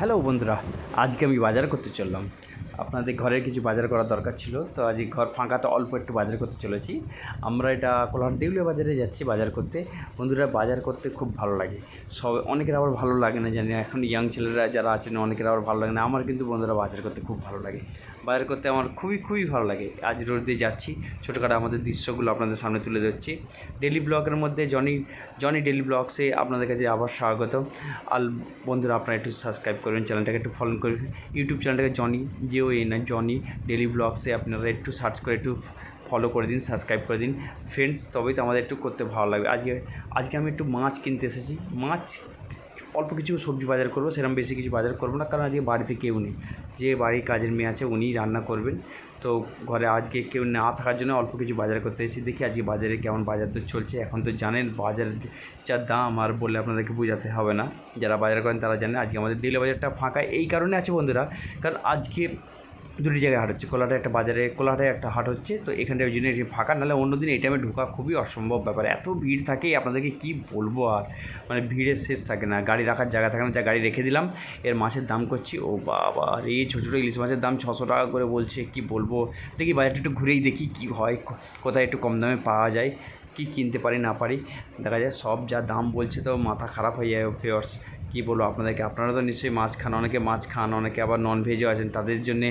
Hello বন্ধুরা আজকে আমি বাজার করতে চললাম। আপনাদের ঘরের কিছু বাজার করার দরকার ছিল, তো আজকে ঘর ফাঁকাতে অল্প একটু বাজার করতে চলেছি। আমরা এটা কোলাহাট দেউলিয়া বাজারে যাচ্ছি বাজার করতে। বন্ধুরা, বাজার করতে খুব ভালো লাগে। সব, অনেকের আবার ভালো লাগে না, জানি এখন ইয়াং ছেলেরা যারা আছেন, অনেকের আবার ভালো লাগে না। আমার কিন্তু বন্ধুরা বাজার করতে খুব ভালো লাগে। বাজার করতে আমার খুবই খুবই ভালো লাগে। আজ রোড দিয়ে যাচ্ছি। ছোটোখাটো আমাদের দৃশ্যগুলো আপনাদের সামনে তুলে ধরছি। ডেলি ব্লগের মধ্যে জনি জনি ডেলি ব্লগসে আপনাদের কাছে আবার স্বাগত। আর বন্ধুরা, আপনারা একটু সাবস্ক্রাইব করবেন চ্যানেলটাকে একটু ফলো করবেন। ইউটিউব চ্যানেলটাকে জনি জিও এ না জনি ডেলি ব্লগসে আপনারা একটু সার্চ করে, একটু ফলো করে দিন সাবস্ক্রাইব করে দিন। ফ্রেন্ডস তবেই তো আমাদের একটু করতে ভালো লাগবে। আজকে আজকে আমি একটু মাছ কিনতে এসেছি। মাছ, অল্প কিছু সবজি বাজার করব সেরকম বেশি কিছু বাজার করব না, কারণ আজকে বাড়িতে কেউ নেই। যে বাড়ির কাজের মেয়ে আছে, উনিই রান্না করবেন। তো ঘরে আজকে কেউ না থাকার জন্য অল্প কিছু বাজার করতে এসেছি। দেখি আজকে বাজারে কেমন বাজার তো চলছে। এখন তো জানেন বাজারের যা দাম আর বললে আপনাদেরকে বোঝাতে হবে না। যারা বাজার করেন, তারা জানেন, আজকে আমাদের দিলে বাজারটা ফাঁকা। এই কারণে আছে বন্ধুরা, কারণ আজকে দুটি জায়গায় হাট হচ্ছে কোলাহাটে একটা বাজারে কোলাহাটে একটা হাট হচ্ছে, তো এখানটা ওই জন্য এটি ফাঁকা। নাহলে অন্য দিন এই টাইমে ঢোকা খুবই অসম্ভব ব্যাপার। এত ভিড় থাকে, আপনাদেরকে কি বলব আর? মানে ভিড়ের শেষ থাকে না, গাড়ি রাখার জায়গা থাকে না, যা গাড়ি রেখে দিলাম, এর মাছের দাম করছি, ও বাবা রে ছোটো ছোটো ইলিশ মাছের দাম ছশো টাকা করে বলছে, কি বলব? দেখি বাজারটা একটু ঘুরেই দেখি কি হয় কোথায় একটু কম দামে পাওয়া যায়। কি কিনতে পারি, না পারি, দেখা যায় সব যা দাম বলছে তো মাথা খারাপ হয়ে যায় ফেয়ার্স কী বলব আপনাদেরকে? আপনারা তো নিশ্চয়ই মাছ খান, অনেকে মাছ খান, অনেকে আবার নন ভেজও আছেন, তাদের জন্যে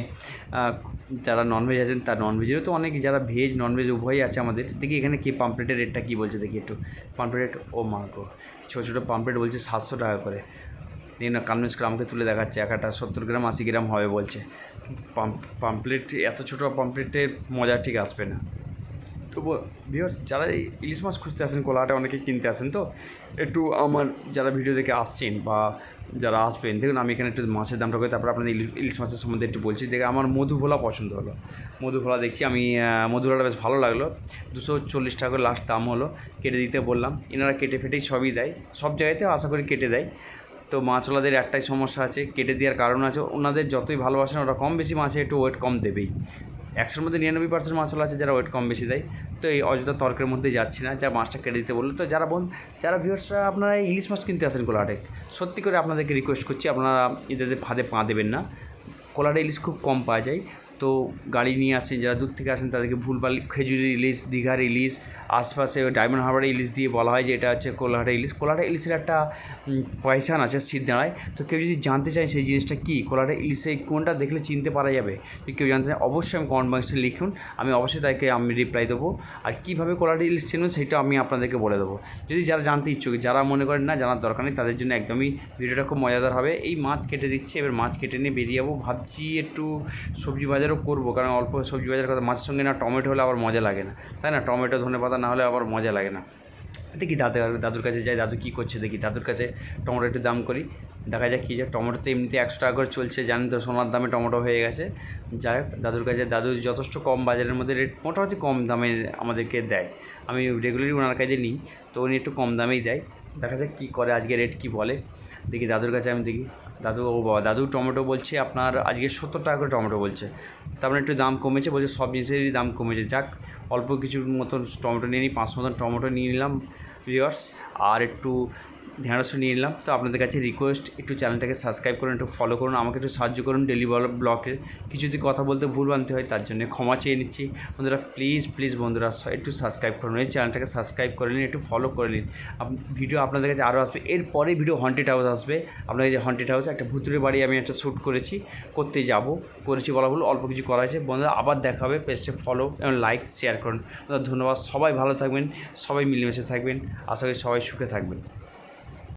যারা নন ভেজ আছেন, তার নন ভেজেরও তো অনেক, যারা ভেজ নন ভেজ উভয়ই আছে আমাদের। দেখি এখানে কি পাম্পলেটের রেটটা কী বলছে, দেখি একটু। পাম্পলেট ও মার্কো ছোটো ছোটো পাম্পলেট বলছে সাতশো টাকা করে। নিয়ে না কানমেজ করে আমাকে তুলে দেখাচ্ছে, এক একটা সত্তর গ্রাম, আশি গ্রাম হবে বলছে। পাম্প পাম্পলেট এত ছোটো পাম্পলেটের মজা ঠিক আসবে না। তো ভিওর যারা এই ইলিশ মাছ খুঁজতে আসেন কোলাহাটে অনেকে কিনতে আসেন তো একটু আমার যারা ভিডিও দেখে আসছেন বা যারা আসবেন দেখুন আমি এখানে একটু মাছের দামটা করে তারপর আপনাদের ইলিশ মাছের সম্বন্ধে একটু বলছি। দেখে আমার মধুভোলা পছন্দ হলো। মধুভোলা দেখছি আমি আহ, মধুভোলাটা বেশ ভালো লাগল। দুশো চল্লিশ টাকা করে লাস্ট দাম হলো কেটে দিতে বললাম। এনারা কেটে ফেটেই সবই দেয় সব জায়গাতে আশা করি কেটে দেয়। তো মাছওয়ালাদের একটাই সমস্যা আছে কেটে দেওয়ার কারণ আছে। ওনাদের যতই ভালোবাসেন ওরা কম বেশি মাছে একটু ওয়েট কম দেবেই। একশোর মধ্যে নিরানব্বই পার্সেন্ট মাছওয়ালা আছে, যারা ওয়েট কম বেশি দেয়। তো এই অযথা তর্কের মধ্যে যাচ্ছি না, যা মাছটা কেটে দিতে বলল। তো যারা বোন যারা ভিউয়ার্সরা আপনারা ইলিশ মাছ কিনতে আসেন কোলাহাটে সত্যি করে আপনাদেরকে রিকোয়েস্ট করছি, আপনারা এদের ফাঁদে পা দেবেন না। কোলাহাটে ইলিশ খুব কম পাওয়া যায়। তো গাড়ি নিয়ে আসেন যারা দূর থেকে আসেন তাদেরকে ভুলভাল খেজুরি ইলিশ দীঘার ইলিশ আশপাশে ডায়মন্ড হারবারে ইলিশ দিয়ে বলা হয় যে এটা হচ্ছে কোলাহাটে ইলিশ কোলাহাটে ইলিশের একটা উম, পয়চান আছে সিট দাঁড়ায়। তো কেউ যদি জানতে চায় সেই জিনিসটা কী কোলাহাটে ইলিশে কোনটা দেখলে চিনতে পারা যাবে যদি কেউ জানতে চায় অবশ্যই আমি কমেন্ট বক্সে লিখুন আমি অবশ্যই তাকে আমি রিপ্লাই দেবো। আর কীভাবে কোলাহাটে ইলিশ চিনবেন সেটা আমি আপনাদেরকে বলে দেবো। যদি যারা জানতে ইচ্ছুক যারা মনে করেন না জানার দরকার নেই তাদের জন্য একদমই ভিডিওটা খুব মজাদার হবে। এই মাছ কেটে দিচ্ছে এবার মাছ কেটে নিয়ে বেরিয়ে যাব। ভাবছি একটু সবজি বাজারও করব, কারণ অল্প সবজি বাজার কথা, মাছের সঙ্গে না টমেটো হলে আবার মজা লাগে না। তাই না? টমেটো ধনে পাতা না হলে আবার মজা লাগে না। দেখি দাদু, দাদুর কাছে যাই, দাদু কী করছে দেখি। দাদুর কাছে টমেটো একটু দাম করি। দেখা যাক কী যে টমেটো তো এমনিতে একশো টাকা করে চলছে, জানেন তো, সোনার দামে টমেটো হয়ে গেছে। যাই হোক, দাদুর কাছে, দাদু যথেষ্ট কম বাজারের মধ্যে রেট মোটামুটি কম দামে আমাদেরকে দেয়। আমি রেগুলারই ওনার কাছে নিই, তো উনি একটু কম দামেই দেয়। দেখা যাক কী করে আজকে রেট কী বলে। দেখি দাদুর কাছে আমি দেখি। দাদু, ও বাবা, দাদু টমেটো বলছে আপনার আজকে সত্তর টাকা করে টমেটো বলছে। তারপরে একটু দাম কমেছে, বলছে সব জিনিসেরই দাম কমেছে। যাক, অল্প কিছুর মতন টমেটো নিয়ে নিই পাঁচ মতন টমেটো নিয়ে নিলাম ভিওর্স আর একটু ঢেঁড়সও নিয়ে নিলাম। তো আপনাদের কাছে রিকোয়েস্ট একটু চ্যানেলটাকে সাবস্ক্রাইব করুন, একটু ফলো করুন, আমাকে একটু সাহায্য করুন ডেলি ব্লকে কিছু যদি কথা বলতে ভুল বানতে হয়, তার জন্য ক্ষমা চেয়ে নিচ্ছি। বন্ধুরা প্লিজ প্লিজ বন্ধুরা একটু সাবস্ক্রাইব করুন। এই চ্যানেলটাকে সাবস্ক্রাইব করে নিন, একটু ফলো করে নিন। ভিডিও আপনাদের কাছে আরও আসবে। এরপরে ভিডিও হন্টেড হাউস আসবে। আপনাদের যে হন্টেড হাউস একটা ভুতুরে বাড়ি আমি একটা শ্যুট করেছি, করতে যাব। করেছি বলা ভুল, অল্প কিছু করা হয়েছে। বন্ধুরা, আবার দেখা হবে, পেজটা ফলো এবং লাইক শেয়ার করুন। ধন্যবাদ। সবাই ভালো থাকবেন, সবাই মিলেমিশে থাকবেন। আশা করি সবাই সুখে থাকবেন।